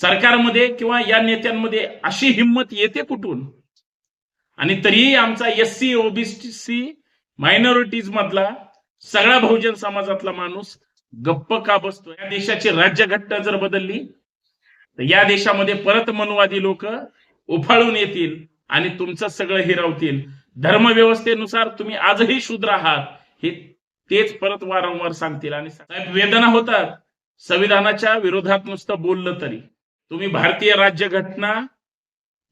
सरकारमध्ये किंवा या नेत्यांमध्ये अशी हिंमत येते कुठून? आणि तरीही आमचा एस सी ओबीसी मायनॉरिटीज मधला सगळा बहुजन समाजातला माणूस गप्प का बसतो? या देशाची राज्यघटना जर बदलली तर या देशामध्ये परत मनुवादी लोक उफाळून येतील आणि तुमचं सगळं हिरावतील. धर्मव्यवस्थेनुसार तुम्ही आजही शूद्र आहात हे तेच परत वारंवार सांगतील. आणि वेदना होतात. संविधानाच्या विरोधात नुसतं बोललं तरी. तुम्ही भारतीय राज्यघटना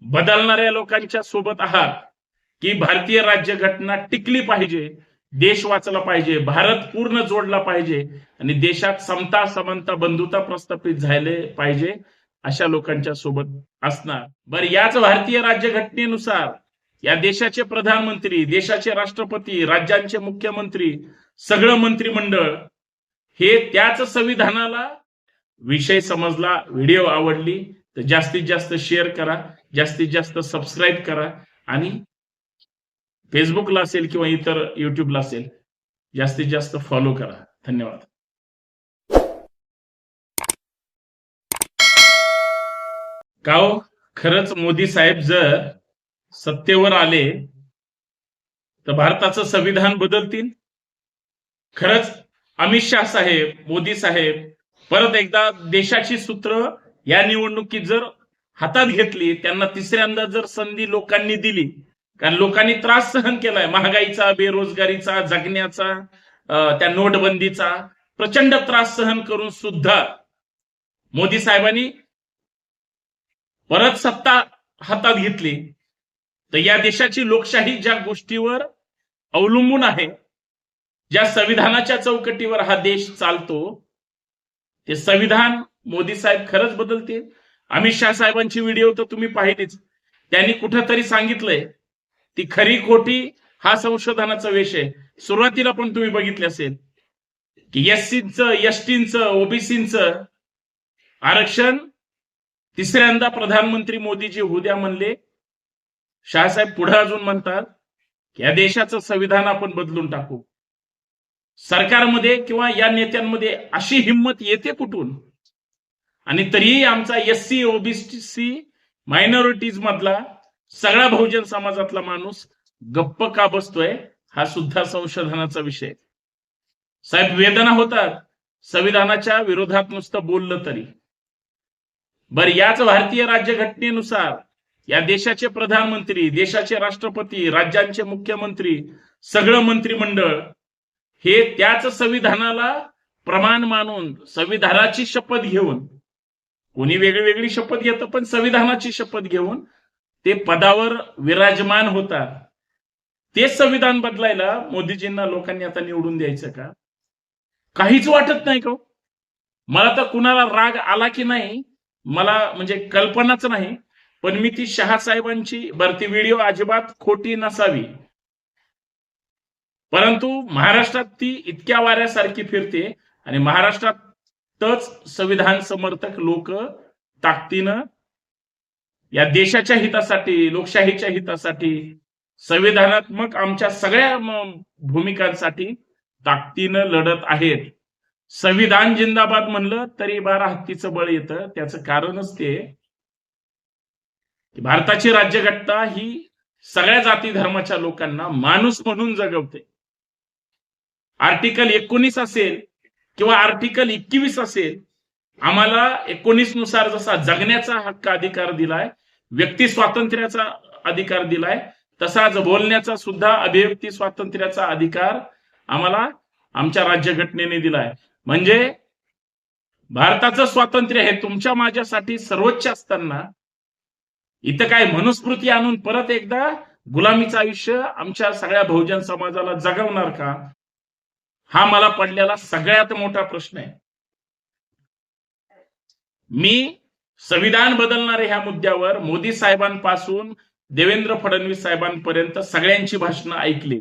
बदलणाऱ्या लोकांच्या सोबत आहात की भारतीय राज्यघटना टिकली पाहिजे देश वाचला पाहिजे भारत पूर्ण जोडला पाहिजे आणि देशात समता समानता बंधुता प्रस्थापित झाले पाहिजे अशा लोकांच्या सोबत असणार. बरं याच भारतीय राज्यघटनेनुसार या देशाचे प्रधानमंत्री देशाचे राष्ट्रपती राज्यांचे मुख्यमंत्री सगळं मंत्रिमंडळ हे त्याच संविधानाला विषय समजला व्हिडिओ आवडली तर जास्तीत जास्त शेअर करा जास्तीत जास्त सबस्क्राईब करा आणि फेसबुकला असेल किंवा इतर युट्यूबला असेल जास्तीत जास्त फॉलो करा. धन्यवाद. का हो? खरंच मोदी साहेब जर सत्तेवर आले तर भारताचं संविधान बदलतील? खरंच अमित शाह साहेब मोदी साहेब परत एकदा देशाची सूत्र या निवडणुकीत जर हातात घेतली त्यांना तिसऱ्यांदा जर संधी लोकांनी दिली कारण लोकांनी त्रास सहन केलाय महागाईचा बेरोजगारीचा जगण्याचा त्या नोटबंदीचा प्रचंड त्रास सहन करून सुद्धा मोदी साहेबांनी परत सत्ता हातात घेतली. तर या देशाची लोकशाही ज्या गोष्टीवर अवलंबून आहे ज्या संविधानाच्या चौकटीवर हा देश चालतो ते संविधान मोदी साहेब खरंच बदलतील. अमित शाह साहेबांची व्हिडिओ तर तुम्ही पाहिलीच. त्यांनी कुठंतरी सांगितलंय ती खरी खोटी हा संशोधनाचा विषय सुरुवातीला पण तुम्ही बघितले असेल की एससीचं एसटींचं ओबीसीचं आरक्षण तिसऱ्यांदा प्रधानमंत्री मोदीजी उद्या म्हणले. शाहसाहेब पुढे अजून म्हणतात की या देशाचं संविधान आपण बदलून टाकू. सरकारमध्ये किंवा या नेत्यांमध्ये अशी हिंमत येते कुठून? आणि तरीही आमचा एस सी ओबीसी मायनॉरिटीज मधला सगळा बहुजन समाजातला माणूस गप्प का बसतोय हा सुद्धा संशोधनाचा विषय. साहेब वेदना होतात. संविधानाच्या विरोधात नुसतं बोललं तरी. बर याच भारतीय राज्यघटनेनुसार या देशाचे प्रधानमंत्री देशाचे राष्ट्रपती राज्यांचे मुख्यमंत्री सगळं मंत्रिमंडळ हे त्याच संविधानाला प्रमाण मानून संविधानाची शपथ घेऊन कोणी वेगळी वेगळी शपथ घेतं पण संविधानाची शपथ घेऊन ते पदावर विराजमान होतात. तेच संविधान बदलायला मोदीजींना लोकांनी आता निवडून द्यायचं का? काहीच वाटत नाही का हो? मला तर कुणाला राग आला की नाही मला म्हणजे कल्पनाच नाही पण मी ती शहा साहेबांची भरती व्हिडिओ अजिबात खोटी नसावी. परंतु महाराष्ट्रात ती इतक्या वाऱ्यासारखी फिरते आणि महाराष्ट्रातच संविधान समर्थक लोक ताकदीनं या देशाच्या हितासाठी लोकशाहीच्या हितासाठी संविधानात्मक आमच्या सगळ्या भूमिकांसाठी ताकदीनं लढत आहेत. संविधान जिंदाबाद म्हणलं तरी बारा हत्तीचं बळ येतं. त्याचं कारणच ते भारताची राज्यघटना ही सगळ्या जाती धर्माच्या लोकांना माणूस म्हणून जगवते. आर्टिकल एकोणीस असेल किंवा आर्टिकल एकवीस असेल आम्हाला एकोणीसनुसार जसा जगण्याचा हक्क अधिकार दिलाय व्यक्ती स्वातंत्र्याचा अधिकार दिलाय तसाच बोलण्याचा सुद्धा अभिव्यक्ती स्वातंत्र्याचा अधिकार आम्हाला आमच्या राज्यघटनेने दिलाय. म्हणजे भारताचं स्वातंत्र्य हे तुमच्या माझ्यासाठी सर्वोच्च असताना इथं काय मनुस्मृती आणून परत एकदा गुलामीचं आयुष्य आमच्या सगळ्या बहुजन समाजाला जगवणार का? हा मला पडलेला सगळ्यात मोठा प्रश्न आहे. मी संविधान बदलणारे ह्या मुद्द्यावर मोदी साहेबांपासून देवेंद्र फडणवीस साहेबांपर्यंत सगळ्यांची भाषणं ऐकली.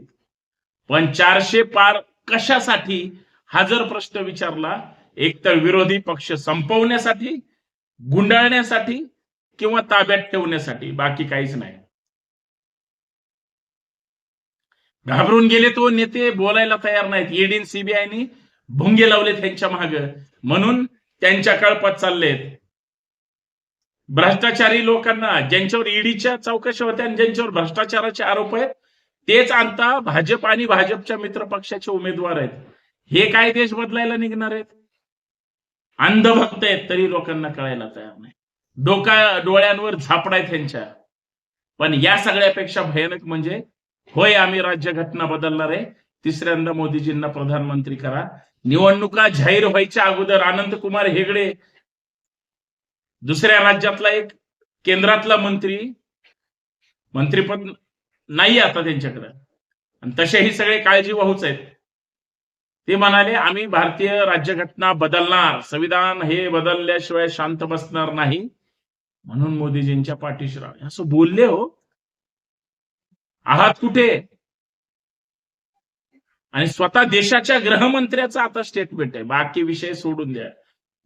पण चारशे पार कशासाठी हा जर प्रश्न विचारला एक तर विरोधी पक्ष संपवण्यासाठी गुंडाळण्यासाठी किंवा ताब्यात ठेवण्यासाठी बाकी काहीच नाही. घाबरून गेले तो नेते बोलायला तयार नाहीत. ईडीन सीबीआयनी भुंगे लावले त्यांच्या माग. म्हणून त्यांच्या कळपात चाललेत. भ्रष्टाचारी लोकांना ज्यांच्यावर ईडीच्या चौकशा होत्या आणि ज्यांच्यावर भ्रष्टाचाराचे आरोप आहेत तेच आणता भाजप आणि भाजपच्या मित्र पक्षाचे उमेदवार आहेत. हे काय देश बदलायला निघणार आहेत? अंधभक्त आहेत तरी लोकांना कळायला तयार नाही. डोका डोळ्यांवर झापडाय त्यांच्या पण या सगळ्यापेक्षा भयानक म्हणजे होय आम्ही राज्यघटना बदलणार आहे. तिसऱ्यांदा मोदीजींना प्रधानमंत्री करा. निवडणुका जाहीर व्हायच्या अगोदर आनंद कुमार हेगडे दुसऱ्या राज्यातला एक केंद्रातला मंत्री मंत्रीपद नाही आता त्यांच्याकडे. आणि तसेही सगळे काळजी वाहूच आहेत. ते म्हणाले आम्ही भारतीय राज्यघटना बदलणार. संविधान हे बदलल्याशिवाय शांत बसणार नाही. म्हणून मोदीजींच्या पाठीशी राहा असं बोलले हो. आहात कुठे? आणि स्वतः देशाच्या गृहमंत्र्याचं आता स्टेटमेंट आहे. बाकी विषय सोडून द्या.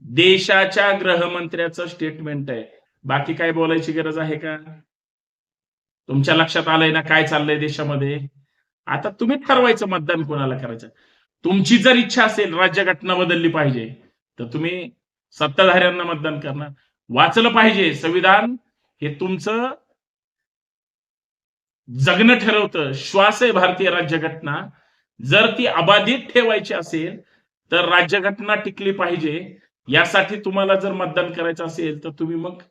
देशाच्या गृहमंत्र्याचं स्टेटमेंट आहे. बाकी काय बोलायची गरज आहे का? तुमच्या लक्षात आलंय ना काय चाललंय देशामध्ये? आता तुम्ही ठरवायचं मतदान कोणाला करायचं. तुमची जर इच्छा असेल राज्यघटना बदलली पाहिजे तर तुम्ही सत्ताधाऱ्यांना मतदान करणार. वाचलं पाहिजे. संविधान हे तुमचं जगणं ठरवतं. श्वास आहे भारतीय राज्यघटना. जर ती अबाधित ठेवायची असेल तर राज्यघटना टिकली पाहिजे. यासाठी तुम्हाला जर मतदान करायचं असेल तर तुम्ही मग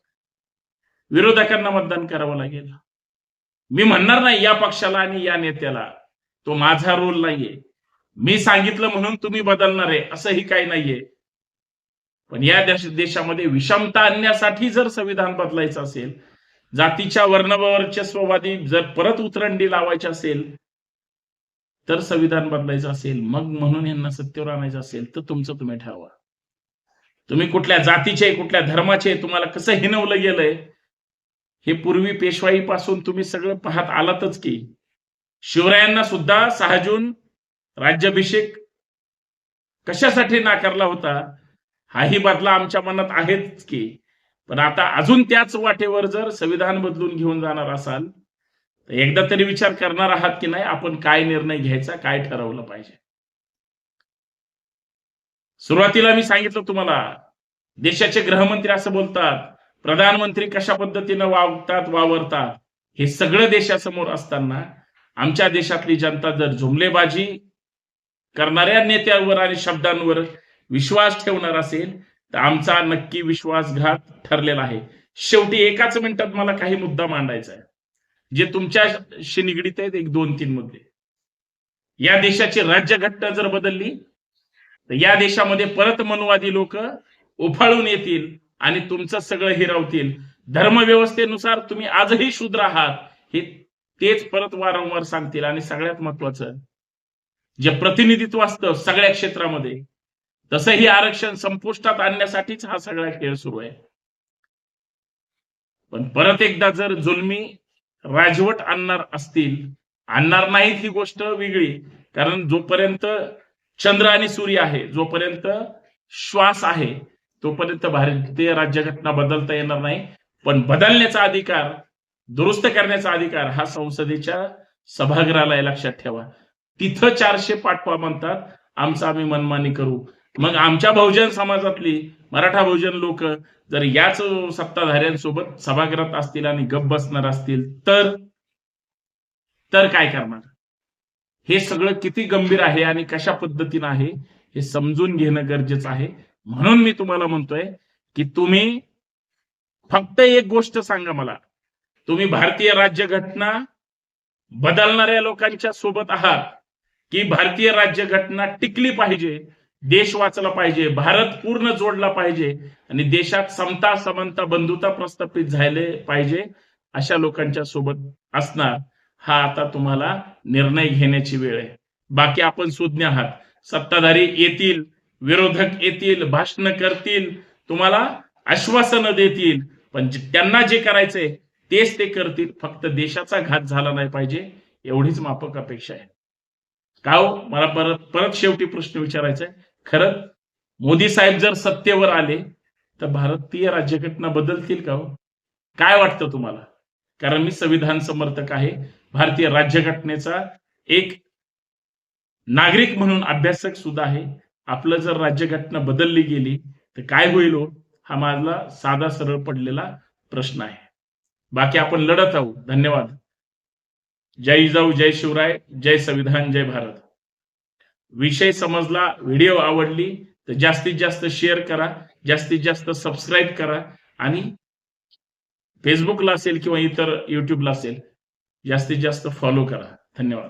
विरोधकांना मतदान करावं लागेल. मी म्हणणार नाही या पक्षाला आणि या नेत्याला. तो माझा रोल नाहीये. मी सांगितलं म्हणून तुम्ही बदलणार आहे असंही काही नाहीये. पण या देश देशामध्ये विषमता आणण्यासाठी जर संविधान बदलायचं असेल जातीच्या वर्णवर्चस्ववादी जर परत उतरंडी लावायची असेल तर संविधान बदलायचं असेल मग म्हणून यांना सत्तेवर आणायचं असेल तर तुमचं तुम्ही ठरवा. तुम्ही कुठल्या जातीचे कुठल्या धर्माचे तुम्हाला कसं हिनवलं गेलंय हे पूर्वी पेशवाईपासून तुम्ही सगळं पाहत आलातच की शिवरायांना सुद्धा सहा जून राज्याभिषेक कशासाठी नाकारला होता हाही बदला आमच्या मनात आहेच की पण आता अजून त्याच वाटेवर जर संविधान बदलून घेऊन जाणार असाल तर एकदा तरी विचार करणार आहात की नाही आपण काय निर्णय घ्यायचा काय ठरवलं पाहिजे? सुरुवातीला मी सांगितलं तुम्हाला देशाचे गृहमंत्री असं बोलतात प्रधानमंत्री कशा पद्धतीनं वागतात वावरतात हे सगळं देशासमोर असताना आमच्या देशातली जनता जर जुमलेबाजी करणाऱ्या नेत्यांवर आणि शब्दांवर विश्वास ठेवणार असेल तर आमचा नक्की विश्वासघात ठरलेला आहे. शेवटी एकाच मिनिटात मला काही मुद्दा मांडायचा आहे. जे तुमच्याशी निगडीत आहेत एक दोन तीन मुद्दे. या देशाची राज्यघटना जर बदलली तर या देशामध्ये परत मनुवादी लोक उफाळून येतील आणि तुमचं सगळं हिरावतील. धर्मव्यवस्थेनुसार तुम्ही आजही शूद्र आहात हे तेच परत वारंवार सांगतील. आणि सगळ्यात महत्वाचं जे प्रतिनिधित्व असतं सगळ्या क्षेत्रामध्ये तसंही आरक्षण संपुष्टात आणण्यासाठीच हा सगळा खेळ सुरू आहे. पण परत एकदा जर जुलमी राजवट आणणार असतील आणणार नाही ही गोष्ट वेगळी कारण जोपर्यंत चंद्र आणि सूर्य आहे जोपर्यंत श्वास आहे तोपर्यंत भारतीय राज्यघटना बदलता येणार नाही. पण बदलण्याचा अधिकार दुरुस्त करण्याचा अधिकार हा संसदेच्या सभागृहाला लक्षात ठेवा. तिथं चारशे पाठवा म्हणतात आमचं आम्ही मनमानी करू. मग आमच्या बहुजन समाजातली मराठा बहुजन लोक जर याच सत्ताधाऱ्यांसोबत सभागृहात असतील आणि गप बसणार असतील तर तर काय करणार? हे सगळं किती गंभीर आहे आणि कशा पद्धतीनं आहे हे समजून घेणं गरजेचं आहे. म्हणून मी तुम्हाला म्हणतोय की तुम्ही फक्त एक गोष्ट सांगा मला. तुम्ही भारतीय राज्यघटना बदलणाऱ्या लोकांच्या सोबत आहात की भारतीय राज्यघटना टिकली पाहिजे? देश वाचला पाहिजे भारत पूर्ण जोडला पाहिजे आणि देशात समता समानता बंधुता प्रस्थापित झाले पाहिजे अशा लोकांच्या सोबत असणार हा आता तुम्हाला निर्णय घेण्याची वेळ आहे. बाकी आपण सुज्ञ आहात. सत्ताधारी येतील विरोधक येतील भाषण करतील तुम्हाला आश्वासनं देतील पण त्यांना जे करायचंय तेच ते करतील. फक्त देशाचा घात झाला नाही पाहिजे एवढीच माफक अपेक्षा आहे. का हो मला परत परत शेवटी प्रश्न विचारायचा आहे. खरं मोदी साहेब जर सत्तेवर आले तर भारतीय राज्यघटना बदलतील का हो? काय वाटतं तुम्हाला? कारण मी संविधान समर्थक आहे. भारतीय राज्यघटनेचा एक नागरिक म्हणून अभ्यासक सुद्धा आहे. आपलं जर राज्यघटना बदलली गेली तर काय होईल हो? हा माझा साधा सरळ पडलेला प्रश्न आहे. बाकी आपण लढत आहोत. धन्यवाद. जय जाऊ जय शिवराय जय संविधान जय भारत. विषय समजला व्हिडिओ आवडली तर जास्तीत जास्त शेअर करा जास्तीत जास्त सबस्क्राईब करा आणि फेसबुकला असेल किंवा इतर युट्यूबला असेल जास्तीत जास्त फॉलो करा. धन्यवाद.